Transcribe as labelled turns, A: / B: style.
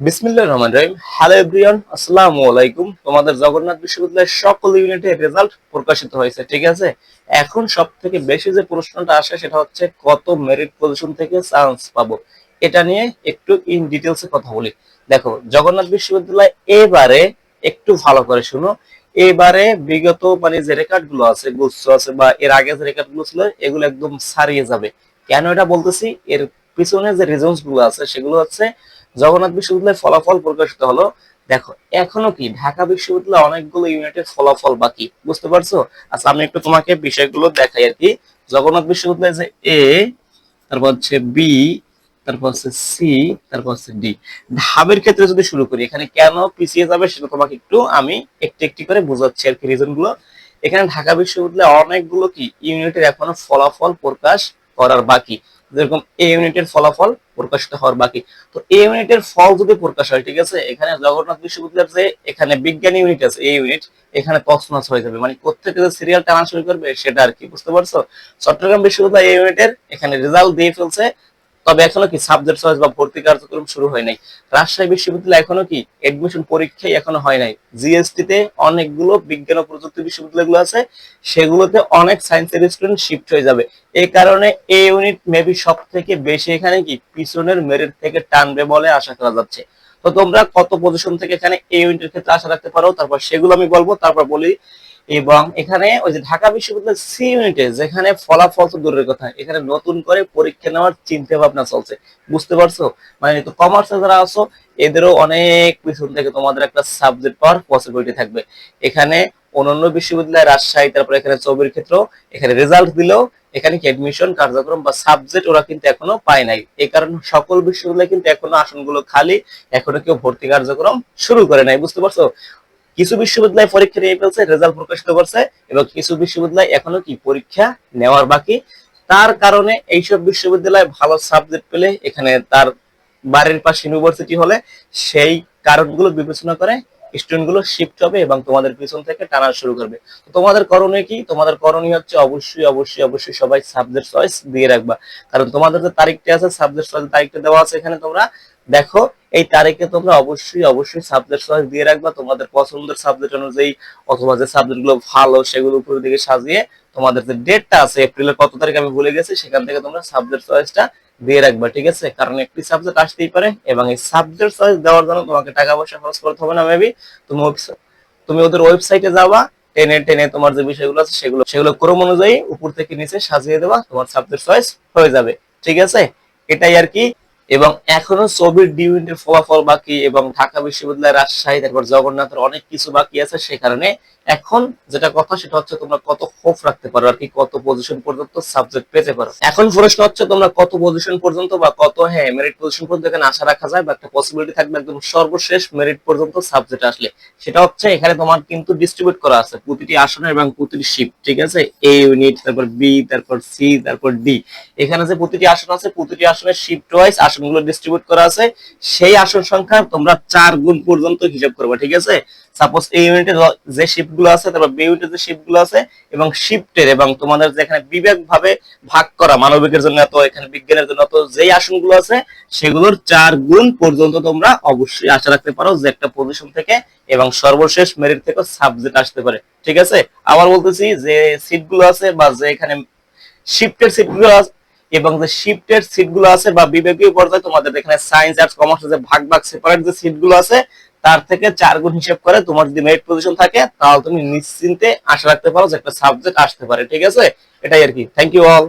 A: বিসমিল্লাহির রহমানির রহিম। হ্যালো আলাইকুম। তোমাদের জগন্নাথ বিশ্ববিদ্যালয়ের সকল ইউনিটের রেজাল্ট প্রকাশিত হয়েছে, ঠিক আছে? এখন সব থেকে বেশি যে প্রশ্নটা আসে সেটা হচ্ছে, কত মেরিট পজিশন থেকে চান্স পাবো? এটা নিয়ে একটু ইন ডিটেলসে কথা বলি। দেখো, জগন্নাথ বিশ্ববিদ্যালয় এবারে একটু ভালো করে শুনো। এবারে বিগত মানে যে রেকর্ডগুলো আছে, গুচ্ছ আছে বা এর আগে যে রেকর্ডগুলো ছিল, এগুলো একদম ছাড়িয়ে যাবে। কেন এটা বলতেছি? এর পিছনে যে রিজনসগুলো আছে, সেগুলো হচ্ছে জগন্নাথ বিশ্ববিদ্যালয়ের ফলাফল প্রকাশিত হলো। দেখো, এখনও কি ঢাকা বিশ্ববিদ্যালয় অনেকগুলো ইউনিটের ফলাফল বাকি? বুঝতে পারছ? আচ্ছা আমি একটু তোমাকে বিষয়গুলো দেখাই আর কি। জগন্নাথ বিশ্ববিদ্যালয় যে এ, তারপর হচ্ছে বি, তারপর হচ্ছে সি, তারপর হচ্ছে ডি। ঢাবের ক্ষেত্রে যদি শুরু করি, এখানে কেন পিছিয়ে যাবে সেটা তোমাকে একটু আমি একটু একটি করে বোঝাচ্ছি আর কি রিজনগুলো এখানে ঢাকা বিশ্ববিদ্যালয়ে অনেকগুলো কি ইউনিটের এখনও ফলাফল প্রকাশ করার বাকি? যেরকম এ ইউনিটের ফলাফল প্রকাশিত হওয়ার বাকি। তো এ ইউনিটের ফল যদি প্রকাশ হয়, ঠিক আছে? এখানে জগন্নাথ বিশ্ববিদ্যালয়ের যে এখানে বিজ্ঞান ইউনিট আছে এই ইউনিট এখানে তছনছ হয়ে যাবে। মানে কোথেকে যে সিরিয়াল টানা শুরু করবে, সেটা আর কি, বুঝতে পারছ? চট্টগ্রাম বিশ্ববিদ্যালয় এই ইউনিটের এখানে রেজাল্ট দিয়ে ফেলছে তবে এখনও কি সাবজেক্ট চয়েস বা ভর্তি কার্যক্রম শুরু হয় নাই? রাজশাহী বিশ্ববিদ্যালয় এখনও কি এডমিশন পরীক্ষাই এখনও হয় নাই? জিএসটি তে অনেকগুলো বিজ্ঞান ও প্রযুক্তি বিশ্ববিদ্যালয়গুলো আছে, সেগুলোতে অনেক সায়েন্সের স্টুডেন্ট শিফট হয়ে যাবে। এই কারণে এই ইউনিট মেবি সব থেকে বেশি এখানে কি পিছনের মেরিট থেকে টানবে বলে আশা করা যাচ্ছে। তো তোমরা কত পজিশন থেকে এখানে এ ইউনিটের ক্ষেত্রে আশা রাখতে পারো? তারপর সেগুলো আমি বলব, তারপর বলি এবং এখানে ওই যে ঢাকা বিশ্ববিদ্যালয়ের সি ইউনিটে যেখানে ফলাফল তো দূরের কথা, এখানে নতুন করে পরীক্ষা নেওয়ার চিন্তা ভাবনা চলছে। বুঝতে পারছ? মানে তো কমার্সে যারা আছো, এদেরও অনেক পিছন থেকে তোমাদের একটা সাবজেক্ট পাওয়ার পসিবিলিটি থাকবে। এখানে অন্যান্য বিশ্ববিদ্যালয়, রাজশাহী, তারপর এখানে চৌবির ক্ষেত্রেও এখানে রেজাল্ট দিলেও এখানে কি অ্যাডমিশন কার্যক্রম বা সাবজেক্ট ওরা কিন্তু এখনও পায় নাই। এই কারণে সকল বিশ্ববিদ্যালয় কিন্তু এখনও আসনগুলো খালি, এখনও কেউ ভর্তি কার্যক্রম শুরু করে নাই। বুঝতে পারছ? কিছু বিশ্ববিদ্যালয় পরীক্ষা নিয়ে ফেলছে, রেজাল্ট প্রকাশিত করছে এবং কিছু বিশ্ববিদ্যালয় এখনও কি পরীক্ষা নেওয়ার বাকি। তার কারণে এইসব বিশ্ববিদ্যালয় ভালো সাবজেক্ট পেলে এখানে তার বাড়ির পাশে ইউনিভার্সিটি হলে সেই কারণগুলো বিবেচনা করে স্টুডেন্টগুলো শিফট হবে এবং তোমাদের পিছন থেকে টানা শুরু করবে। তোমাদের করণীয় কি? তোমাদের করণীয় হচ্ছে অবশ্যই অবশ্যই অবশ্যই সবাই সাবজেক্ট চয়েস দিয়ে রাখবা। কারণ তোমাদের যে তারিখটা আছে সাবজেক্ট চয়েস তারিখটা দেওয়া আছে এখানে তোমরা দেখো এই তারিখে তোমরা অবশ্যই অবশ্যই সাবজেক্ট চয়েস দিয়ে রাখবা। তোমাদের পছন্দের সাবজেক্ট অনুযায়ী অথবা যে সাবজেক্টগুলো ভালো সেগুলো উপরের দিকে সাজিয়ে তোমাদের যে ডেটটা আছে এপ্রিলের কত তারিখ আমি ভুলে গেছি, সেখান থেকে তোমরা সাবজেক্ট চয়েসটা দিয়ে রাখবা, ঠিক আছে? কারণ একটি সাবজেক্ট আসতেই পারে এবং এই সাবজেক্ট চয়েস দেওয়ার জন্য তোমাকে টাকা পয়সা খরচ করতে হবে না মেবি তুমি তুমি ওদের ওয়েবসাইটে যাবা, টেনে টেনে তোমার যে বিষয়গুলো আছে সেগুলো সেগুলো ক্রম অনুযায়ী উপর থেকে নিচে সাজিয়ে দেওয়া তোমার সাবজেক্ট চয়েস হয়ে যাবে, ঠিক আছে? এটাই আর কি এবং এখনও ছবির ডিউনিটের ফলাফল বাকি এবং ঢাকা বিশ্ববিদ্যালয় রাজশাহী, তারপর জগন্নাথের অনেক কিছু বাকি আছে, সে কারণে এখন যেটা কথা সেটা হচ্ছে তোমরা কত হোপ রাখতে পারো আর কি, কত পজিশন পর্যন্ত সাবজেক্ট পেতে পারো। এখন প্রশ্ন হচ্ছে তোমরা কত পজিশন পর্যন্ত বা কত হ্যাঁ মেরিট পজিশন পর্যন্ত এখানে আশা রাখা যায় বা একটা পসিবিলিটি থাকবে একদম সর্বশেষ মেরিট পর্যন্ত সাবজেক্ট আসলে। সেটা হচ্ছে এখানে তোমার কিন্তু ডিস্ট্রিবিউট করা আছে, প্রতিটি আসনের এবং প্রতিটি শিফট ঠিক আছে? এ ইউনিট তারপর বি তারপর সি তারপর ডি এখানে যে প্রতিটি আসন আছে, প্রতিটি আসনের শিফট ওয়াইজ আসনগুলো ডিস্ট্রিবিউট করা আছে। সেই আসন সংখ্যা তোমরা চার গুণ পর্যন্ত হিসাব করবে, ঠিক আছে? সাপোজ এই ইউনিটে যে শিফট গুলো আছে, তারপর বি ইউনিটে যে শিফটগুলো আছে এবং শিফটের এবং তোমাদের যে এখানে বিবেক ভাবে ভাগ করা, মানবিকের জন্য এত, এখানে বিজ্ঞানের জন্য এত, যেই আসনগুলো আছে, সেগুলোর চার গুণ পর্যন্ত তোমরা অবশ্যই আশা রাখতে পারো যে একটা পজিশন থেকে এবং সর্বশেষ মেরিট থেকে সাবজেক্ট আসতে পারে। ঠিক আছে? আবার বলতেছি যে সিটগুলো আছে বা যে এখানে শিফটের সিটগুলো আছে এবং যে শিফটের সিটগুলো আছে বা বিবেকীয় পর্যায়ে তোমাদের এখানে সায়েন্স আর্টস কমার্স যে ভাগ ভাগ সেপারেট যে সিটগুলো আছে তার থেকে চার গুণ হিসেব করে তোমার যদি মেরিট পজিশন থাকে, তাহলে তুমি নিশ্চিন্তে আশা রাখতে পারো যে একটা সাবজেক্ট আসতে পারে, ঠিক আছে? এটাই আর কি। Thank you all